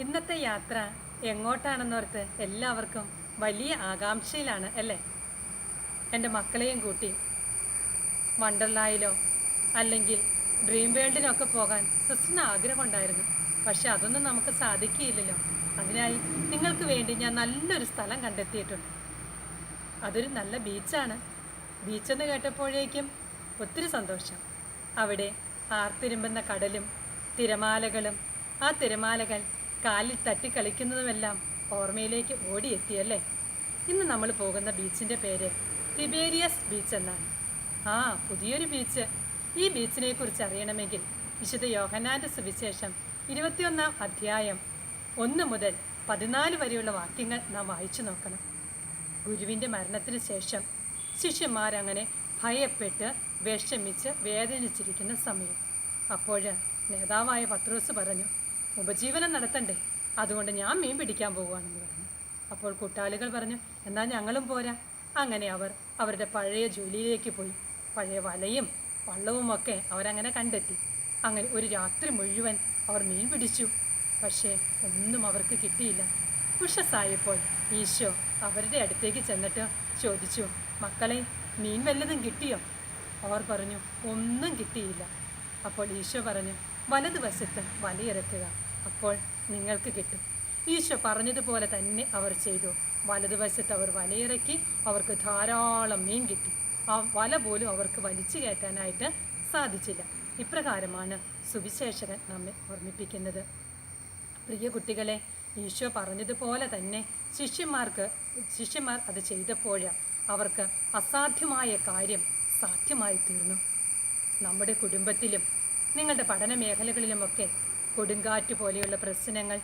ഇന്നത്തെ യാത്ര എങ്ങോട്ടാണെന്നോർത്ത് എല്ലാവർക്കും വലിയ ആകാംക്ഷയിലാണ് അല്ലേ? എന്റെ മക്കളെയും കൂട്ടി വണ്ടർലായിലോ അല്ലെങ്കിൽ ഡ്രീം വേൾഡിലൊക്കെ പോകാൻ സിസ്റ്ററിന് ആഗ്രഹമുണ്ടായിരുന്നു. പക്ഷെ അതൊന്നും നമുക്ക് സാധിക്കില്ലല്ലോ അതിനായി നിങ്ങൾക്ക് വേണ്ടി ഞാൻ നല്ലൊരു സ്ഥലം കണ്ടെത്തിയിട്ടുണ്ട്. അതൊരു നല്ല ബീച്ചാണ്. ബീച്ചെന്ന് കേട്ടപ്പോഴേക്കും ഒത്തിരി സന്തോഷം. അവിടെ ആർത്തിരുമ്പുന്ന കടലും തിരമാലകളും ആ തിരമാലകൾ കാലിൽ തട്ടി കളിക്കുന്നതുമെല്ലാം ഓർമ്മയിലേക്ക് ഓടിയെത്തിയല്ലേ? ഇന്ന് നമ്മൾ പോകുന്ന ബീച്ചിന്റെ പേര് തിബേരിയസ് ബീച്ച് എന്നാണ്. ആ പുതിയൊരു ബീച്ച്. ഈ ബീച്ചിനെ കുറിച്ച് അറിയണമെങ്കിൽ വിശുദ്ധ യോഹനാന്റെ സുവിശേഷം ഇരുപത്തിയൊന്നാം അധ്യായം ഒന്ന് മുതൽ പതിനാല് വരെയുള്ള വാക്യങ്ങൾ നാം വായിച്ചു നോക്കണം. ഗുരുവിന്റെ മരണത്തിന് ശേഷം ശിഷ്യന്മാരങ്ങനെ ഭയപ്പെട്ട് വിഷമിച്ച് വേദനിച്ചിരിക്കുന്ന സമയം. അപ്പോൾ നേതാവായ പത്രോസ് പറഞ്ഞു ഉപജീവനം നടത്തണ്ടേ? അതുകൊണ്ട് ഞാൻ മീൻ പിടിക്കാൻ പോകുവാണെന്ന് പറഞ്ഞു. അപ്പോൾ കൂട്ടാളികൾ പറഞ്ഞു എന്നാൽ ഞങ്ങളും പോരാ. അങ്ങനെ അവർ അവരുടെ പഴയ ജോലിയിലേക്ക് പോയി. പഴയ വലയും വള്ളവുമൊക്കെ അവരങ്ങനെ കണ്ടെത്തി. അങ്ങനെ ഒരു രാത്രി മുഴുവൻ അവർ മീൻ പിടിച്ചു. പക്ഷേ ഒന്നും അവർക്ക് കിട്ടിയില്ല. ഉഷസായപ്പോൾ ഈശോ അവരുടെ അടുത്തേക്ക് ചെന്നിട്ട് ചോദിച്ചു മക്കളെ മീൻ വല്ലതും കിട്ടിയോ? അവർ പറഞ്ഞു ഒന്നും കിട്ടിയില്ല. അപ്പോൾ ഈശോ പറഞ്ഞു വലതുവശത്ത് വലയിറക്കുക. അപ്പോൾ നിങ്ങൾക്ക് കിട്ടും. ഈശോ പറഞ്ഞതുപോലെ തന്നെ അവർ ചെയ്തു. വലതുവശത്ത് അവർ വലയിറക്കി അവർക്ക് ധാരാളം മീൻ കിട്ടി. ആ വല പോലും അവർക്ക് വലിച്ചു കയറ്റാനായിട്ട് സാധിച്ചില്ല. ഇപ്രകാരമാണ് സുവിശേഷകൻ നമ്മെ ഓർമ്മിപ്പിക്കുന്നത്. പ്രിയ കുട്ടികളെ ഈശോ പറഞ്ഞതുപോലെ തന്നെ ശിഷ്യന്മാർക്ക് ശിഷ്യന്മാർ അത് ചെയ്തപ്പോൾ അവർക്ക് അസാധ്യമായ കാര്യം സാധ്യമായി തീർന്നു നമ്മുടെ കുടുംബത്തിലും നിങ്ങളുടെ പഠന മേഖലകളിലുമൊക്കെ കൊടുങ്കാറ്റ് പോലെയുള്ള പ്രശ്നങ്ങൾ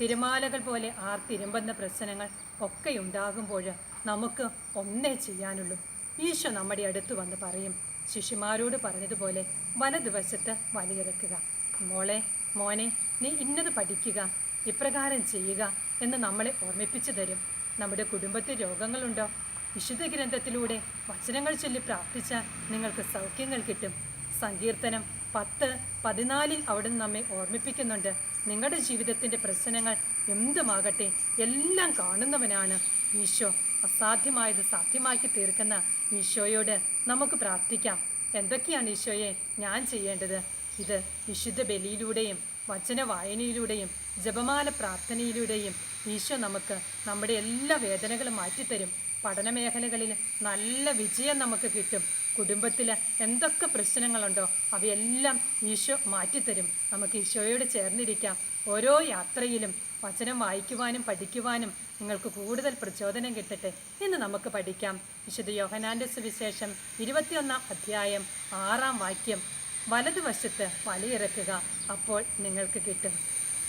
തിരുമാലകൾ പോലെ ആർത്തിരുമ്പുന്ന പ്രശ്നങ്ങൾ ഒക്കെ ഉണ്ടാകുമ്പോൾ നമുക്ക് ഒന്നേ ചെയ്യാനുള്ളൂ. ഈശോ നമ്മുടെ അടുത്ത് വന്ന് പറയും. ശിശുമാരോട് പറഞ്ഞതുപോലെ വലതുവശത്ത് വലിയിറക്കുക. മോളെ മോനെ നീ ഇന്നത് പഠിക്കുക ഇപ്രകാരം ചെയ്യുക എന്ന് നമ്മളെ ഓർമ്മിപ്പിച്ചു തരും. നമ്മുടെ കുടുംബത്തിൽ രോഗങ്ങളുണ്ടോ? വിശുദ്ധ ഗ്രന്ഥത്തിലൂടെ വചനങ്ങൾ ചൊല്ലി പ്രാർത്ഥിച്ചാൽ നിങ്ങൾക്ക് സൗഖ്യങ്ങൾ കിട്ടും. സങ്കീർത്തനം പത്ത് പതിനാലിൽ അവിടുന്ന് നമ്മെ ഓർമ്മിപ്പിക്കുന്നുണ്ട്. നിങ്ങളുടെ ജീവിതത്തിന്റെ പ്രശ്നങ്ങൾ എന്തുമാകട്ടെ എല്ലാം കാണുന്നവനാണ് ഈശോ. അസാധ്യമായത് സാധ്യമാക്കി തീർക്കുന്ന ഈശോയോട് നമുക്ക് പ്രാർത്ഥിക്കാം. എന്തൊക്കെയാണ് ഈശോയെ ഞാൻ ചെയ്യേണ്ടത്? ഇത് വിശുദ്ധ ബലിയിലൂടെയും വചന വായനയിലൂടെയും ജപമാല പ്രാർത്ഥനയിലൂടെയും ഈശോ നമുക്ക് നമ്മുടെ എല്ലാ വേദനകളും മാറ്റിത്തരും. പഠന മേഖലകളിൽ നല്ല വിജയം നമുക്ക് കിട്ടും. കുടുംബത്തിൽ എന്തൊക്കെ പ്രശ്നങ്ങളുണ്ടോ അവയെല്ലാം ഈശോ മാറ്റിത്തരും. നമുക്ക് ഈശോയോട് ചേർന്നിരിക്കാം. ഓരോ യാത്രയിലും വചനം വായിക്കുവാനും പഠിക്കുവാനും നിങ്ങൾക്ക് കൂടുതൽ പ്രചോദനം കിട്ടട്ടെ ഇന്ന് നമുക്ക് പഠിക്കാം. വിശുദ്ധ യോഹനാന്റെ സുവിശേഷം ഇരുപത്തിയൊന്നാം അധ്യായം ആറാം വാക്യം. വലതുവശത്ത് വലയിറക്കുക അപ്പോൾ നിങ്ങൾക്ക് കിട്ടും.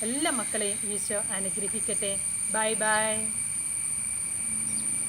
എല്ലാ മക്കളെയും ഈശോ അനുഗ്രഹിക്കട്ടെ. Bye bye.